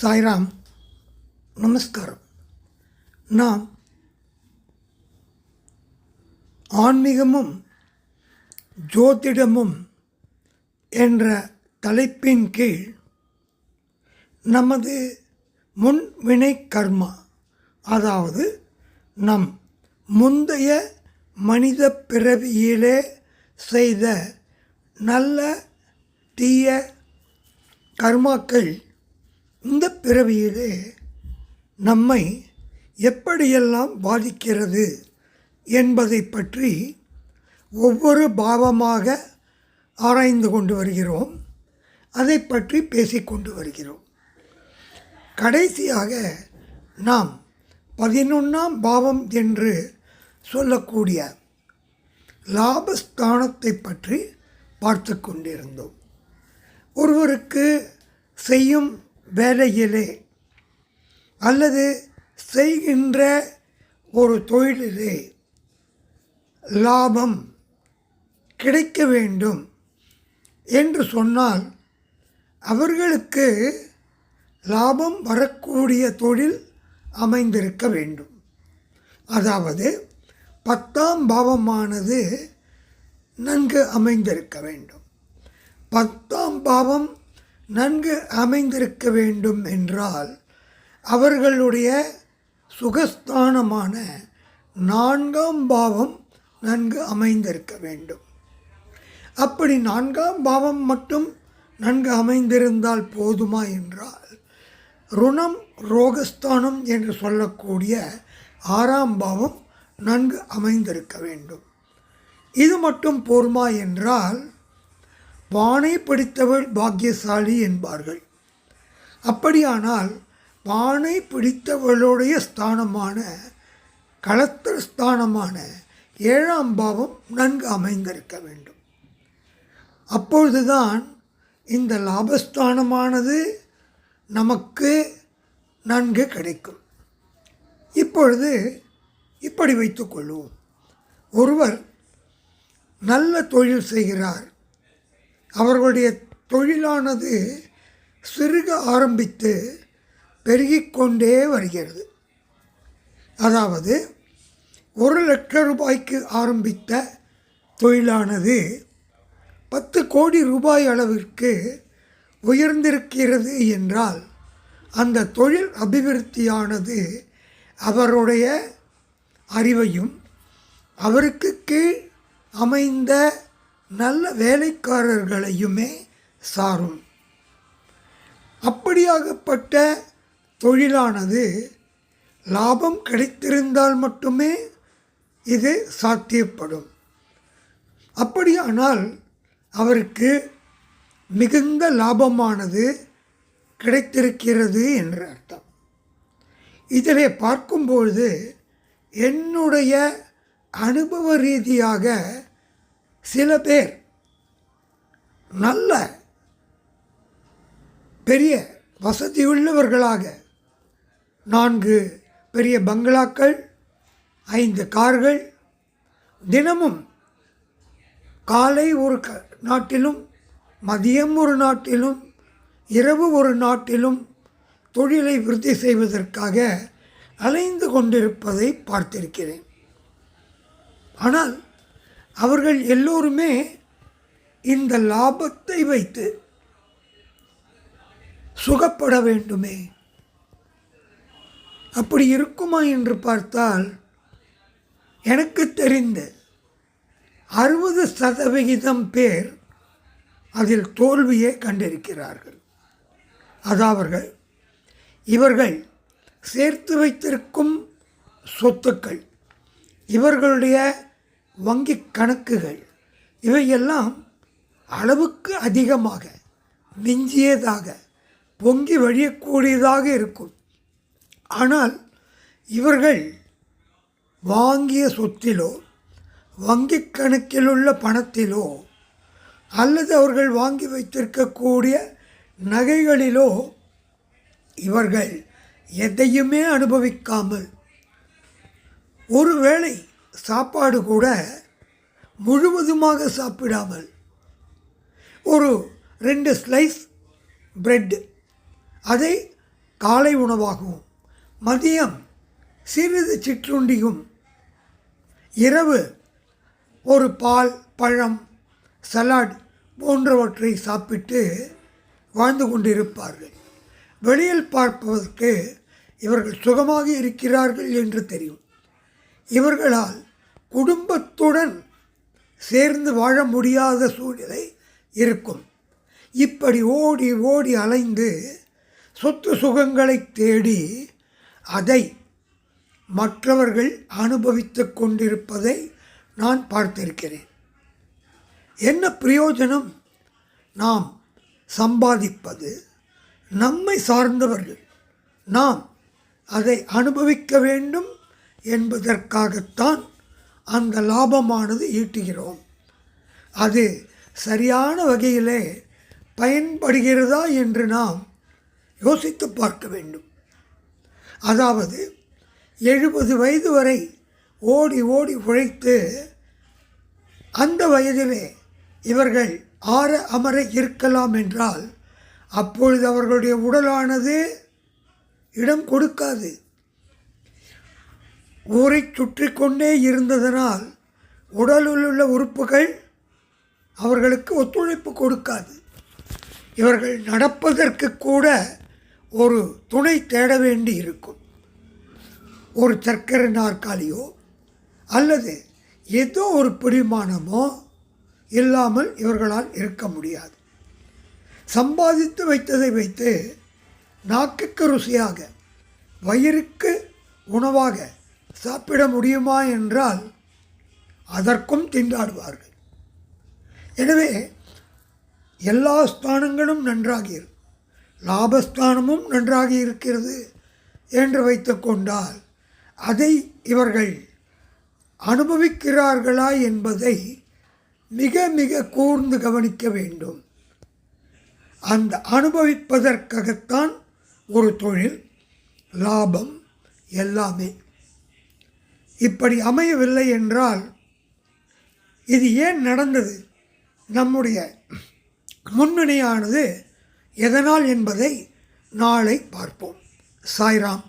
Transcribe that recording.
சாய்ராம் நமஸ்காரம். நாம் ஆன்மீகமும் ஜோதிடமும் என்ற தலைப்பின் கீழ் நமது முன்வினை கர்மா அதாவது நம் முந்தைய மனித பிறவியிலே செய்த நல்ல தீய கர்மாக்கள் இந்த பிறவியிலே நம்மை எப்படியெல்லாம் பாதிக்கிறது என்பதை பற்றி ஒவ்வொரு பாவமாக ஆராய்ந்து கொண்டு வருகிறோம். அதை பற்றி பேசிக்கொண்டு வருகிறோம். கடைசியாக நாம் பதினொன்றாம் பாவம் என்று சொல்லக்கூடிய லாபஸ்தானத்தை பற்றி பார்த்து கொண்டிருந்தோம். ஒருவருக்கு செய்யும் வேலையிலே அல்லது செய்கின்ற ஒரு தொழிலிலே லாபம் கிடைக்க வேண்டும் என்று சொன்னால் அவர்களுக்கு லாபம் வரக்கூடிய தொழில் அமைந்திருக்க வேண்டும். அதாவது பத்தாம் பாவமானது நன்கு அமைந்திருக்க வேண்டும். பத்தாம் பாவம் நன்கு அமைந்திருக்க வேண்டும் என்றால் அவர்களுடைய சுகஸ்தானமான நான்காம் பாவம் நன்கு அமைந்திருக்க வேண்டும். அப்படி நான்காம் பாவம் மட்டும் நன்கு அமைந்திருந்தால் போதுமா என்றால் ருணம் ரோகஸ்தானம் என்று சொல்லக்கூடிய ஆறாம் பாவம் நன்கு அமைந்திருக்க வேண்டும். இது மட்டும் போருமா என்றால் பானை பிடித்தவள் பாக்கியசாலி என்பார்கள். அப்படியானால் பானை பிடித்தவளுடைய ஸ்தானமான களத்தர் ஸ்தானமான ஏழாம் பாவம் நன்கு அமைந்திருக்க வேண்டும். அப்பொழுதுதான் இந்த லாபஸ்தானமானது நமக்கு நன்கு கிடைக்கும். இப்பொழுது இப்படி வைத்துக்கொள்வோம் ஒருவர் நல்ல தொழில் செய்கிறார். அவர்களுடைய தொழிலானது சிறுக ஆரம்பித்து பெருகிக்கொண்டே வருகிறது. அதாவது ஒரு லட்சம் ரூபாய்க்கு ஆரம்பித்த தொழிலானது பத்து கோடி ரூபாய் அளவிற்கு உயர்ந்திருக்கிறது என்றால் அந்த தொழில் அபிவிருத்தியானது அவருடைய அறிவையும் அவருக்கு கீழ் அமைந்த நல்ல வேலைக்காரர்களையுமே சாரும். அப்படியாகப்பட்ட தொழிலானது லாபம் கிடைத்திருந்தால் மட்டுமே இது சாத்தியப்படும். அப்படியானால் அவருக்கு மிகுந்த லாபமானது கிடைத்திருக்கிறது என்று அர்த்தம். இதிலே பார்க்கும்பொழுது என்னுடைய அனுபவ ரீதியாக சில பேர் நல்ல பெரிய வசதி உள்ளவர்களாக நான்கு பெரிய பங்களாக்கள் ஐந்து கார்கள் தினமும் காலை ஒரு க நாட்டிலும் மதியம் ஒரு நாட்டிலும் இரவு ஒரு நாட்டிலும் தொழிலை விருத்தி செய்வதற்காக அலைந்து கொண்டிருப்பதை பார்த்திருக்கிறேன். ஆனால் அவர்கள் எல்லோருமே இந்த லாபத்தை வைத்து சுகப்பட வேண்டுமே. அப்படி இருக்குமா என்று பார்த்தால் எனக்கு தெரிந்த அறுபது சதவிகிதம் பேர் அதில் தோல்வியே கண்டிருக்கிறார்கள். அதாவது இவர்கள் சேர்த்து வைத்திருக்கும் சொத்துக்கள் இவர்களுடைய வங்கி கணக்குகள் இவையெல்லாம் அளவுக்கு அதிகமாக மிஞ்சியதாக பொங்கி வழியக்கூடியதாக இருக்கும். ஆனால் இவர்கள் வாங்கிய சொத்திலோ வங்கி கணக்கில் உள்ள பணத்திலோ அல்லது அவர்கள் வாங்கி வைத்திருக்கக்கூடிய நகைகளிலோ இவர்கள் எதையுமே அனுபவிக்காமல் ஒருவேளை சாப்பாடு கூட முழுவதுமாக சாப்பிடாமல் ஒரு ரெண்டு ஸ்லைஸ் பிரெட் அதை காலை உணவாகவும் மதியம் சிறிது சிற்றுண்டியும் இரவு ஒரு பால் பழம் சலாட் போன்றவற்றை சாப்பிட்டு வாழ்ந்து கொண்டிருப்பார்கள். வெளியில் பார்ப்பதற்கு இவர்கள் சுகமாக இருக்கிறார்கள் என்று தெரியும். இவர்களால் குடும்பத்துடன் சேர்ந்து வாழ முடியாத சூழ்நிலை இருக்கும். இப்படி ஓடி ஓடி அலைந்து சொத்து சுகங்களை தேடி அதை மற்றவர்கள் அனுபவித்து கொண்டிருப்பதை நான் பார்த்திருக்கிறேன். என்ன பிரயோஜனம்? நாம் சம்பாதிப்பது நம்மை சார்ந்தவர்கள். நாம் அதை அனுபவிக்க வேண்டும் என்பதற்காகத்தான் அந்த லாபமானது ஈட்டுகிறோம். அது சரியான வகையிலே பயன்படுகிறதா என்று நாம் யோசித்து பார்க்க வேண்டும். அதாவது எழுபது வயது வரை ஓடி ஓடி உழைத்து அந்த வயதிலே இவர்கள் ஆற அமர இருக்கலாம் என்றால் அப்பொழுது அவர்களுடைய உடலானது இடம் கொடுக்காது. ஊரை சுற்றி கொண்டே இருந்ததனால் உடலில் உள்ள உறுப்புகள் அவர்களுக்கு ஒத்துழைப்பு கொடுக்காது. இவர்கள் நடப்பதற்கு கூட ஒரு துணை தேட வேண்டி இருக்கும். ஒரு சர்க்கரை நாற்காலியோ அல்லது ஏதோ ஒரு பிடிமானமோ இல்லாமல் இவர்களால் இருக்க முடியாது. சம்பாதித்து வைத்ததை வைத்து நாக்குக்கு ருசியாக வயிறுக்கு உணவாக சாப்பிட முடியுமா என்றால் அதற்கும் திண்டாடுவார்கள். எனவே எல்லா ஸ்தானங்களும் நன்றாக இருக்கும் லாபஸ்தானமும் நன்றாக இருக்கிறது என்று வைத்துக்கொண்டால் அதை இவர்கள் அனுபவிக்கிறார்களா என்பதை மிக மிக கூர்ந்து கவனிக்க வேண்டும். அந்த அனுபவிப்பதற்காகத்தான் ஒரு தொழில் லாபம் எல்லாமே. இப்படி அமையவில்லை என்றால் இது ஏன் நடந்தது? நம்முடைய முன்னணியானது எதனால் என்பதை நாளை பார்ப்போம். சாய்ராம்.